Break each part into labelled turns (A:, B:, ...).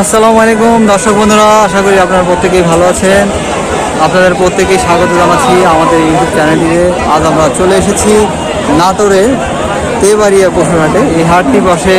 A: আসসালামু আলাইকুম, দর্শক বন্ধুরা, আশা করি আপনারা প্রত্যেকেই ভালো আছেন। আপনাদের প্রত্যেকেই স্বাগত জানাচ্ছি আমাদের ইউটিউব চ্যানেলটিতে আজ আমরা চলে এসেছি নাটোরের তেবাড়িয়া পশুরহাটে এই হাটটি বসে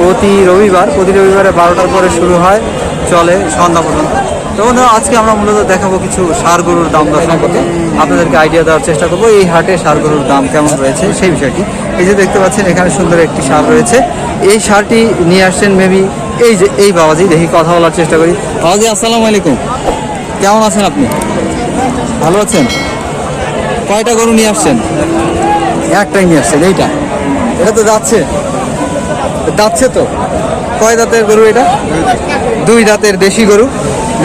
A: প্রতি রবিবার, প্রতি রবিবারে বারোটার পরে শুরু হয়। চলে সন্ধ্যা পর্যন্ত। তো বন্ধুরা, আজকে আমরা মূলত দেখাবো কিছু সার গরুর দাম দর সম্পর্কে। আপনাদেরকে আইডিয়া দেওয়ার চেষ্টা করব এই হাটে সার গরুর দাম কেমন রয়েছে সেই বিষয়টি। এই যে দেখতে পাচ্ছেন, এখানে সুন্দর একটি সার রয়েছে। এই সারটি নিয়ে আসছেন মেবি এই যে, এই বাবাজি, দেখি কথা বলার চেষ্টা করি। বাবাজি, আসসালামু আলাইকুম। কেমন আছেন আপনি? ভালো আছেন? কয়টা গরু নিয়ে আসছেন? একটাই নিয়ে আসছেন, এইটা? এটা তো যাচ্ছে। যাচ্ছে তো? কয় দাঁতের গরু এটা? দুই দাঁতের দেশি গরু।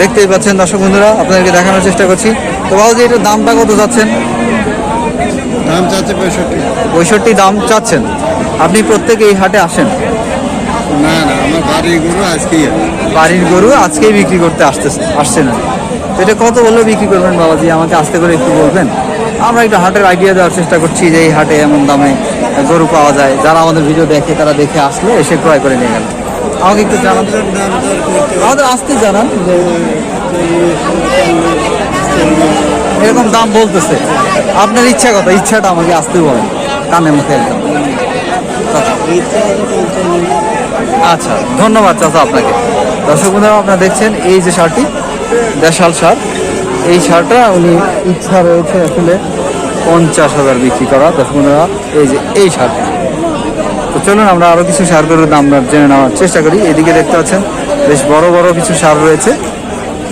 A: দেখতেই পাচ্ছেন দর্শক বন্ধুরা আপনাদেরকে দেখানোর চেষ্টা করছি। তো বাবুজি এটার দামটা কত যাচ্ছেন
B: দাম চাচ্ছে পঁয়ষট্টি।
A: পঁয়ষট্টি দাম চাচ্ছেন। আপনি প্রত্যেক এই হাটে আসেন?
B: না না আমার বাড়ির গরু আজকেই
A: বাড়ির গরু আজকেই বিক্রি করতে আসতেছে আসছে না। তো এটা কত বললে বিক্রি করবেন বাবাজি? আমাকে আস্তে করে একটু বলবেন। আমরা একটু হাটের আইডিয়া দেওয়ার চেষ্টা করছি যে এই হাটে এমন দামে গরু পাওয়া যায়। যারা আমাদের ভিডিও দেখে তারা দেখে আসলে এসে ক্রয় করে নিয়ে গেল। আমাকে একটু জানান। আমাদের আসতে জানান এরকম দাম বলতেছে। আপনার ইচ্ছা কথা ইচ্ছাটা আমাকে আসতে বলেন কানে মুখে একদম। আচ্ছা ধন্যবাদ চাচা আপনাকে। দর্শক বন্ধুরা, আপনারা দেখছেন এই যে শার্টটি, দেশাল শার্ট। এই শার্টটা উনি ইচ্ছা রয়েছে আসলে পঞ্চাশ হাজার বিক্রি করা। দর্শক বন্ধুরা, এই যে এই শার্ট তো চলুন, আমরা আরও কিছু গরুর দাম জেনে নেওয়ার চেষ্টা করি। এদিকে দেখতে পাচ্ছেন বেশ বড় বড় কিছু সার রয়েছে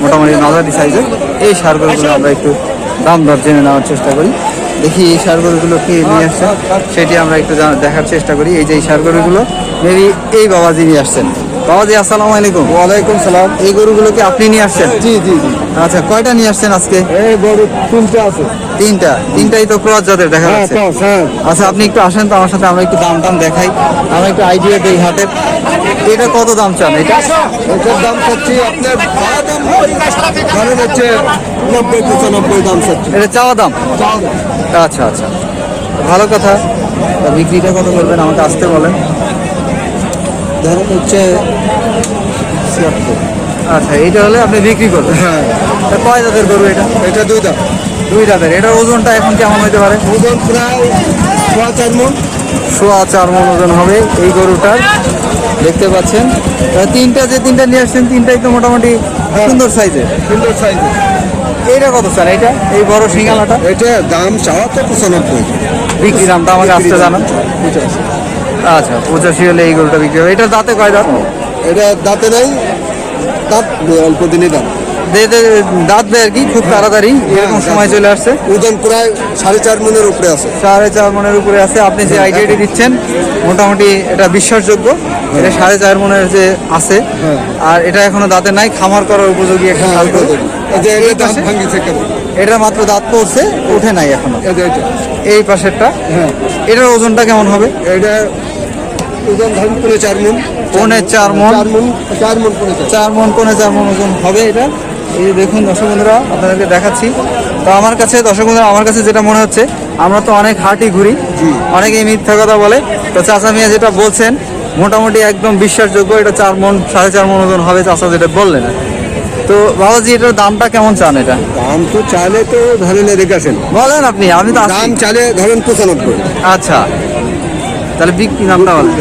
A: মোটামুটি মাঝারি সাইজের। এই সার গরুগুলো আমরা একটু দাম দর জেনে নেওয়ার চেষ্টা করি। দেখি এই সার গরুগুলো কে নিয়ে আসছে সেটি আমরা একটু দেখার চেষ্টা করি। এই যে এই সার গরুগুলো মেবি এই বাবাজি নিয়ে আসছেন। বাবাজি আসসালামু আলাইকুম।
B: ওয়ালাইকুম সালাম।
A: এই গরুগুলোকে আপনি নিয়ে আসছেন?
B: জি জি জি।
A: আচ্ছা কয়টা নিয়ে আসছেন আজকে?
B: এই গরু তিনটে আছে।
A: তিনটা। তিনটাই তো ক্রস জাতের দেখা
B: হ্যাঁ
A: যাচ্ছে।
B: হ্যাঁ।
A: আচ্ছা আপনি একটু আসেন তো আমার সাথে আমরা একটু দাম টাম দেখাই। আমরা একটু আইডিয়া দিই হাটের। এটা কত দাম চান এটা?
B: এটার দাম চাচ্ছি আপনার ধরেন হচ্ছে নব্বই পঁচানব্বই দাম চাচ্ছি।
A: এটা চাওয়া দাম? আচ্ছা আচ্ছা। ভালো কথা। বিক্রিটা কত করবেন আমাকে আসতে বলেন। ধরুন হচ্ছে ছিয়াত্তর। আচ্ছা এইটা হলে আপনি বিক্রি করবেন।
B: হ্যাঁ।
A: কয় দাঁতের গরু এটা?
B: এটা দুই দাম
A: দুই দাঁতের এটার ওজনটা এখন কেমন হতে পারে?
B: ওজন প্রায় সোয়া চার মন।
A: সোয়া চার মন ওজন হবে এই গরুটার। দেখতে পাচ্ছেন? তিনটা যে তিনটা নিয়ে আসছেন তিনটাই তো মোটামুটি সুন্দর সাইজের।
B: সুন্দর সাইজ
A: এইটা কত স্যার? এইটা? এই বড় সিঙ্গালাটা?
B: এটা দাম চাওয়া তো পঁচানব্বই।
A: বিক্রি দামটা আমাকে আসতে জানান আচ্ছা পঁচাশি হলে এই গরুটা বিক্রি হবে। এটা দাঁতে কয় দাঁত?
B: এটা দাঁতে নাই দাঁত অল্প দিনই দাম।
A: দে দে দাঁত দেয় আর কি খুব তাড়াতাড়ি এরকম সময় চলে আসছে।
B: ওজন প্রায় সাড়ে চার মনের উপরে আছে।
A: সাড়ে চার মনের উপরে আছে আপনি যে আইডিয়াটি দিচ্ছেন মোটামুটি এটা বিশ্বাসযোগ্য। এটা সাড়ে চার মনের যে আছে
B: হ্যাঁ।
A: আর এটা এখনও দাঁতে নাই খামার করার উপযোগী একটা
B: হ্যাঁ এই এটা
A: মাত্র দাঁত পড়ছে ওঠে নাই এখনও।
B: এই
A: পাশেরটা।
B: হ্যাঁ।
A: এটার ওজনটা কেমন হবে?
B: এটা ওজন ধরুন পৌনে চার মন।
A: পৌনে চার
B: মন। চার মন পৌনে চার
A: মন পৌনে চার মন ওজন হবে এটা। এই যে দেখুন দর্শক বন্ধুরা আপনাদেরকে দেখাচ্ছি। তো আমার কাছে দর্শক বন্ধুরা আমার কাছে যেটা মনে হচ্ছে আমরা তো অনেক হাটই ঘুরি অনেকেই মিথ্যা কথা বলে। তো চাচা মিয়া যেটা বলছেন মোটামুটি একদম বিশ্বাসযোগ্য এটা চার মন সাড়ে চার মন ওজন হবে চাচা যেটা বললেন। তো বাবাজি এটার দামটা কেমন চান এটা?
B: দাম তো চাইলে তো ধরেন এদিকে আসেন।
A: বলেন আপনি আমি তো।
B: দাম চাইলে ধরেন পঁচানব্বই।
A: আচ্ছা। তাহলে বিক্রি দামটা বলেন।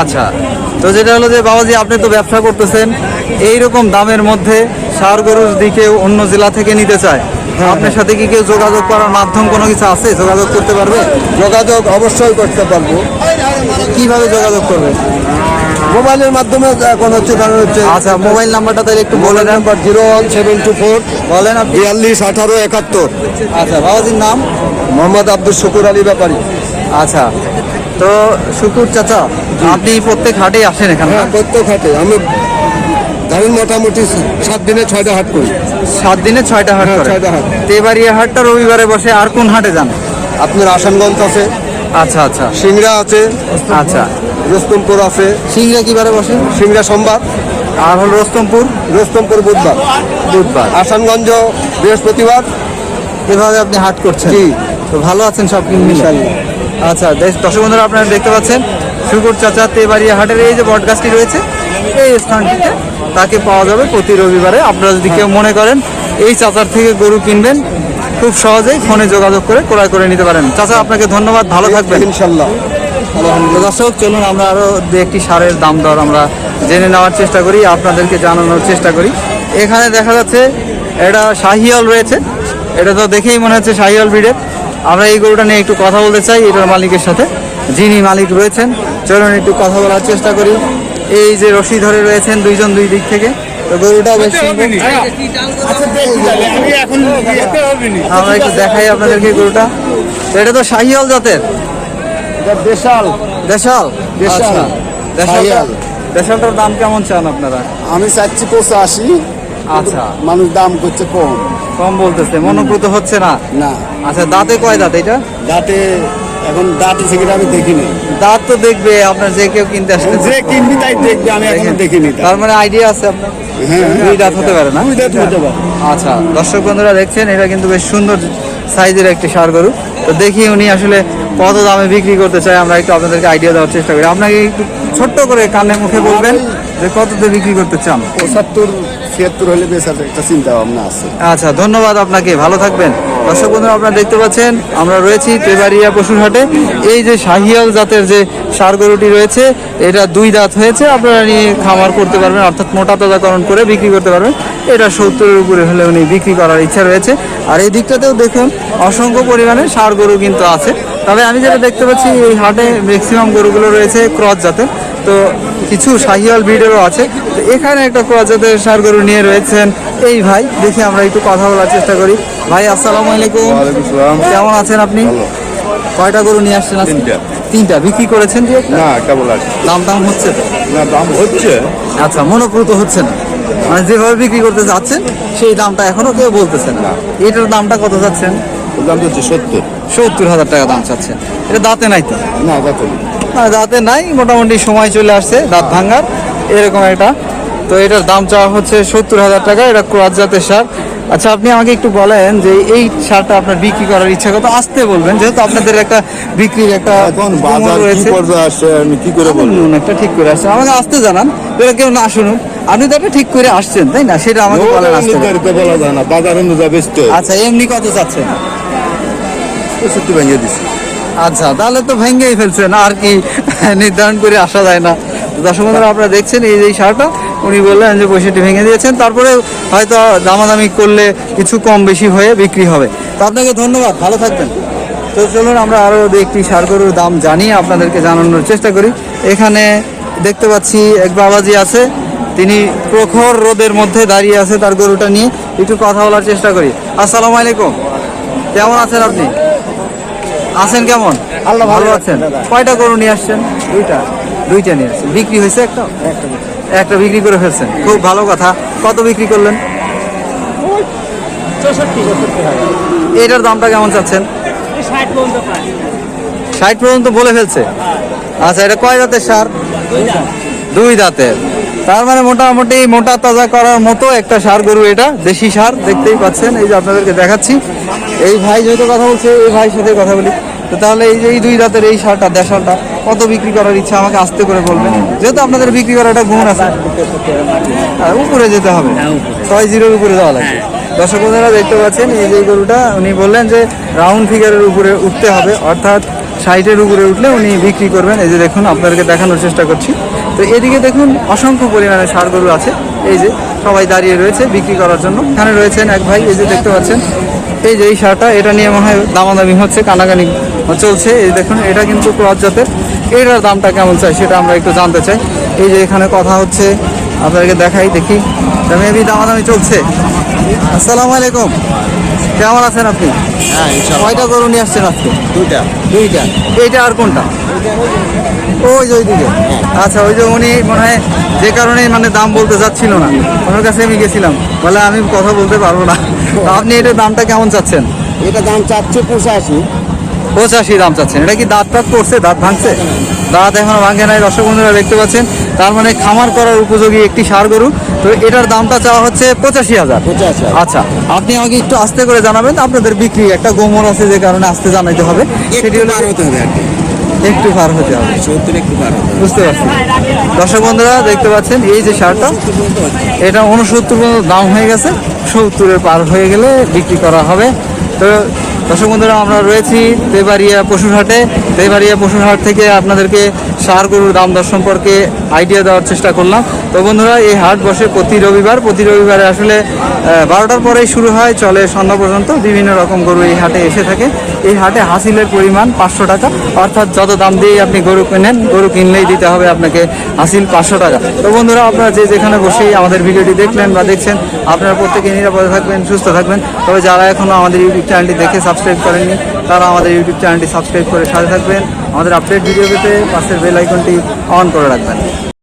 A: আচ্ছা। তো যেটা হলো যে বাবাজি আপনি তো ব্যবসা করতেছেন এই রকম দামের মধ্যে সার গরুর দিকে অন্য জেলা থেকে নিতে চায়। আপনার সাথে কি কেউ যোগাযোগ করার মাধ্যম কোনো কিছু আছে? যোগাযোগ করতে পারবে?
B: যোগাযোগ অবশ্যই করতে পারব।
A: কীভাবে যোগাযোগ করবে?
B: মোবাইলের মাধ্যমে এখন হচ্ছে কারণ হচ্ছে
A: আচ্ছা মোবাইল নাম্বারটা তাহলে একটু বলে
B: number zero one seven two four
A: বলেন
B: বিয়াল্লিশ আঠারো একাত্তর।
A: আচ্ছা বাবাজির নাম?
B: মোহাম্মদ আব্দুল শুকুর আলী ব্যাপারী।
A: আচ্ছা। তো শুকুর চাচা আপনি প্রত্যেক হাটেই আসেন এখানে?
B: হ্যাঁ প্রত্যেক হাটে। আমি ধরেন মোটামুটি সাত দিনে ছয়টা হাট করি।
A: সাত দিনে ছয়টা হাট
B: হ্যাঁ, ছয়টা হাট।
A: তেবাড়িয়া হাটটা রবিবারে বসে আর কোন হাটে যান?
B: আপনার আসানগঞ্জ আছে।
A: আচ্ছা আচ্ছা।
B: সিংড়া আছে।
A: আচ্ছা।
B: রোস্তমপুর আছে।
A: সিংড়া কিবারে বসে
B: সিংড়া সোমবার।
A: আর হল রস্তমপুর?
B: রোস্তমপুর বুধবার।
A: বুধবার।
B: আসানগঞ্জ বৃহস্পতিবার।
A: এভাবে আপনি হাট করছেন?
B: জি।
A: তো ভালো আছেন সব কিছু। আচ্ছা দর্শক বন্ধুরা আপনারা দেখতে পাচ্ছেন শুকুর চাচা তেবাড়িয়া হাটের এই যে বটগাছটি রয়েছে এই স্থানটিতে তাকে পাওয়া যাবে প্রতি রবিবারে। আপনারা যদি কেউ মনে করেন এই চাচার থেকে গরু কিনবেন খুব সহজেই ফোনে যোগাযোগ করে ক্রয় করে নিতে পারেন। চাচা আপনাকে ধন্যবাদ ভালো থাকবেন।
B: ইনশাল্লাহ।
A: দর্শক চলুন আমরা আরও দু একটি সারের দাম দর আমরা জেনে নেওয়ার চেষ্টা করি আপনাদেরকে জানানোর চেষ্টা করি। এখানে দেখা যাচ্ছে এটা শাহিয়াল রয়েছে। এটা তো দেখেই মনে হচ্ছে শাহিয়াল ব্রিডের। আমরা এই গরুটা নিয়ে একটু কথা বলতে চাই এটার মালিকের সাথে। যিনি মালিক রয়েছেন চলুন একটু কথা বলার চেষ্টা করি। এই যে রশি ধরে রয়েছেন দুইজন দুই দিক থেকে। তো গরুটা বেশ সুন্দর। আমরা একটু দেখাই আপনাদেরকে গরুটা। এটা তো শাহিয়াল জাতের?
B: দেশাল।
A: দেশাল?
B: দেশাল।
A: আচ্ছা।
B: শাহিয়াল।
A: দেশালটার দাম কেমন চান আপনারা?
B: আমি চাচ্ছি পঁচাশি
A: আচ্ছা।
B: মানুষ দাম করছে কম।
A: কম বলতেছে মনোপ্রত হচ্ছে না?
B: না।
A: আচ্ছা দাঁতে কয় দাঁত এটা?
B: দাঁতে এখন দাঁত থেকে আমি দেখিনি।
A: দাঁত তো দেখবে আপনার যে কেউ কিনতে আসলে
B: যে কিনবি তাই দেখবে আমি এখনও দেখিনি।
A: তার মানে আইডিয়া আছে আপনার?
B: হ্যাঁ,
A: দুই দাঁত হতে পারে না?
B: দুই দাঁত হতে পারে।
A: আচ্ছা দর্শক বন্ধুরা দেখছেন এটা কিন্তু বেশ সুন্দর সাইজের একটি সার গরু। তো দেখি উনি আসলে কত দামে বিক্রি করতে চাই আমরা একটু আপনাদেরকে আইডিয়া দেওয়ার চেষ্টা করি। আপনাকে একটু ছোট্ট করে কানে মুখে বলবেন যে কত কততে বিক্রি করতে চান?
B: পঁচাত্তর ছিয়াত্তর হলে বেশ একটা চিন্তা ভাবনা আছে।
A: আচ্ছা ধন্যবাদ আপনাকে, ভালো থাকবেন। দর্শক বন্ধুরা, আপনারা দেখতে পাচ্ছেন, আমরা রয়েছি তেবাড়িয়া পশুর হাটে এই যে শাহিয়াল জাতের যে সার গরুটি রয়েছে, এটা দুই দাঁত হয়েছে, আপনারা নিয়ে খামার করতে পারবেন, অর্থাৎ মোটা তাজাকরণ করে বিক্রি করতে পারবেন। এটা সত্তরের উপরে হলে উনি বিক্রি করার ইচ্ছা রয়েছে। আর এই দিকটাতেও দেখুন, অসংখ্য পরিমাণে সার গরু কিন্তু আছে। তবে আমি যেটা দেখতে পাচ্ছি, এই হাটে ম্যাক্সিমাম গরুগুলো রয়েছে ক্রস জাতের। তো কিছু শাহিয়াল ব্রিডেরও আছে। তো এখানে একটা ক্রস জাতের সার গরু নিয়ে রয়েছেন এই ভাই। দেখি আমরা একটু কথা বলার চেষ্টা করি। ভাই আসসালামু আলাইকুম। কেমন আছেন আপনি? কয়টা গরু নিয়ে আসছেন?
B: তিনটা।
A: তিনটা। বিক্রি করেছেন যে
B: না কেবল
A: দাম দাম হচ্ছে তো?
B: না দাম হচ্ছে।
A: আচ্ছা মনোপ্রত হচ্ছে না। মানে যেভাবে বিক্রি করতে যাচ্ছেন সেই দামটা এখনও কেউ বলতেছে না। এটার দামটা কত যাচ্ছেন?
B: দাম হচ্ছে সত্তর।
A: সত্তর হাজার টাকা দাম চাচ্ছেন এটা দাঁতে নাই তো?
B: না
A: না, দাঁতে নাই মোটামুটি সময় চলে আসছে দাঁত ভাঙার এরকম একটা। তো এটার দাম চাওয়া হচ্ছে সত্তর হাজার টাকা এটা ক্রস জাতের সার। আচ্ছা আপনি আমাকে একটু বলেন যে এই সারটা আপনার বিক্রি করার ইচ্ছা কত? আসতে বলবেন যেহেতু আপনাদের একটা বিক্রির একটা
B: এখন বাজার কি
A: রয়েছে।
B: পর্যায়ে আসছে আমি কি করে বলব?
A: একটা ঠিক করে আসছে। আমাকে আসতে জানান এটা কেউ না শুনুন আপনি তো একটা ঠিক করে আসছেন তাই না? সেটা আমাকে বলেন আসতে
B: বলা যায় না বাজার অনুযায়ী
A: আচ্ছা এমনি কত চাচ্ছেন
B: পঁয়ষট্টি ভেঙে দিছি
A: আচ্ছা তাহলে তো ভেঙেই ফেলছেন, আর কি নির্ধারণ করে আসা যায় না। দর্শক বন্ধুরা, আপনারা দেখছেন এই যে সারটা, উনি বললেন যে পয়সাটি ভেঙে দিয়েছেন, তারপরে হয়তো দামাদামি করলে কিছু কম বেশি হয়ে বিক্রি হবে। তো আপনাকে ধন্যবাদ, ভালো থাকবেন। তো চলুন, আমরা আরও একটি সার গরুর দাম জানিয়ে আপনাদেরকে জানানোর চেষ্টা করি। এখানে দেখতে পাচ্ছি, এক বাবাজি আছে, তিনি প্রখর রোদের মধ্যে দাঁড়িয়ে আছে তার গরুটা নিয়ে। একটু কথা বলার চেষ্টা করি। আসসালামু আলাইকুম। কেমন আছেন আপনি? আছেন কেমন?
B: আল্লাহ ভালো
A: আছেন। কয়টা গরু নিয়ে আসছেন? দুইটা। দুইটা নিয়ে আসছেন। বিক্রি হয়েছে একটা? একটা বিক্রি। করে ফেলছেন। খুব ভালো কথা। কত বিক্রি করলেন? এটার দামটা কেমন চাচ্ছেন? ষাট পর্যন্ত বলে ফেলছে। আচ্ছা এটা কয় দাঁতের সার? দুই দাঁতের তার মানে মোটামুটি মোটা তাজা করার মতো একটা সার গরু এটা দেশি সার দেখতেই পাচ্ছেন। এই যে আপনাদেরকে দেখাচ্ছি। এই ভাই যেহেতু কথা বলছে এই ভাইয়ের সাথে কথা বলি। তো তাহলে এই যে এই দুই রাতের এই সারটা দেশালটা কত বিক্রি করার ইচ্ছা আমাকে আসতে করে বলবেন। যেহেতু আপনাদের বিক্রি করার একটা গুণ আছে। আর উপরে যেতে হবে। ছয় জিরোর উপরে যাওয়া লাগবে। দর্শক বন্ধুরা দেখতে পাচ্ছেন এই যে গরুটা উনি বললেন যে রাউন্ড ফিগারের উপরে উঠতে হবে। অর্থাৎ সাইটের উপরে উঠলে উনি বিক্রি করবেন। এই যে দেখুন আপনাদেরকে দেখানোর চেষ্টা করছি। তো এদিকে দেখুন অসংখ্য পরিমাণে সার গরু আছে। এই যে সবাই দাঁড়িয়ে রয়েছে বিক্রি করার জন্য। এখানে রয়েছেন এক ভাই, এই যে দেখতে পাচ্ছেন। এই যে এই সারটা, এটা নিয়ে মনে হয় দামাদামি হচ্ছে, কানাকানি চলছে। এই দেখুন, এটা কিন্তু ক্রস জাতের। এটার দামটা কেমন চাই সেটা আমরা একটু জানতে চাই। এই যে এখানে কথা হচ্ছে আপনাদেরকে দেখাই দেখি। মেবি দামাদামি চলছে। আসসালামু আলাইকুম। কেমন আছেন আপনি?
B: হ্যাঁ
A: কয়টা গরু নিয়ে আসছেন আজকে?
B: দুইটা।
A: দুইটা। এইটা আর কোনটা? ওই যে ওইদিকে। আচ্ছা ওই যে উনি মনে হয় যে কারণে মানে দাম বলতে চাচ্ছিল না। ওনার কাছে আমি গেছিলাম। বলে আমি কথা বলতে পারব না। আপনি এটার দামটা কেমন চাচ্ছেন?
B: এটা দাম চাচ্ছে পঁচাশি।
A: পঁচাশি দাম চাচ্ছেন। এটা কি দাঁত টাত পড়ছে দাঁত ভাঙছে? দাঁত এখনও ভাঙে নাই। দর্শক বন্ধুরা দেখতে পাচ্ছেন। তার মানে খামার করার উপযোগী একটি সার গরু। তো এটার দামটা চাওয়া হচ্ছে পঁচাশি হাজার। আচ্ছা আপনি আমাকে একটু আস্তে করে জানাবেন আপনাদের বিক্রি একটা গোমর আছে যে কারণে আস্তে জানাইতে হবে। সেটি হলো
B: হতে হবে আর কি।
A: একটু পার হতে হবে।
B: সত্তর একটু পার হবে।
A: বুঝতে পারছি। দর্শক বন্ধুরা দেখতে পাচ্ছেন এই যে সারটা এটা উনসত্তর পর্যন্ত দাম হয়ে গেছে। সত্তরের পার হয়ে গেলে বিক্রি করা হবে। তো দর্শক বন্ধুরা, আমরা রয়েছি তেবাড়িয়া পশুর হাটে। তেবাড়িয়া পশুর হাট থেকে আপনাদেরকে সার গরুর দাম দর সম্পর্কে আইডিয়া দেওয়ার চেষ্টা করলাম। তো বন্ধুরা, এই হাট বসে প্রতি রবিবার, প্রতি রবিবারে আসলে বারোটার পরেই শুরু হয়, চলে সন্ধ্যা পর্যন্ত বিভিন্ন রকম গরু এই হাটে এসে থাকে। এই হাটে হাসিলের পরিমাণ পাঁচশো টাকা, অর্থাৎ যত দাম দিয়ে আপনি গরু কেনেন, গরু কিনলেই দিতে হবে আপনাকে হাসিল পাঁচশো টাকা। তো বন্ধুরা, আপনারা যে যেখানে বসেই আমাদের ভিডিওটি দেখলেন বা দেখছেন, আপনারা প্রত্যেকে নিরাপদে থাকবেন, সুস্থ থাকবেন। তবে যারা এখনও আমাদের ইউটিউব চ্যানেলটি দেখে সাবস্ক্রাইব করেননি, তারা আমাদের ইউটিউব চ্যানেলটি সাবস্ক্রাইব করে সাথে থাকবেন। আমাদের আপডেট ভিডিও পেতে পাশের বেল আইকনটি অন করে রাখবেন।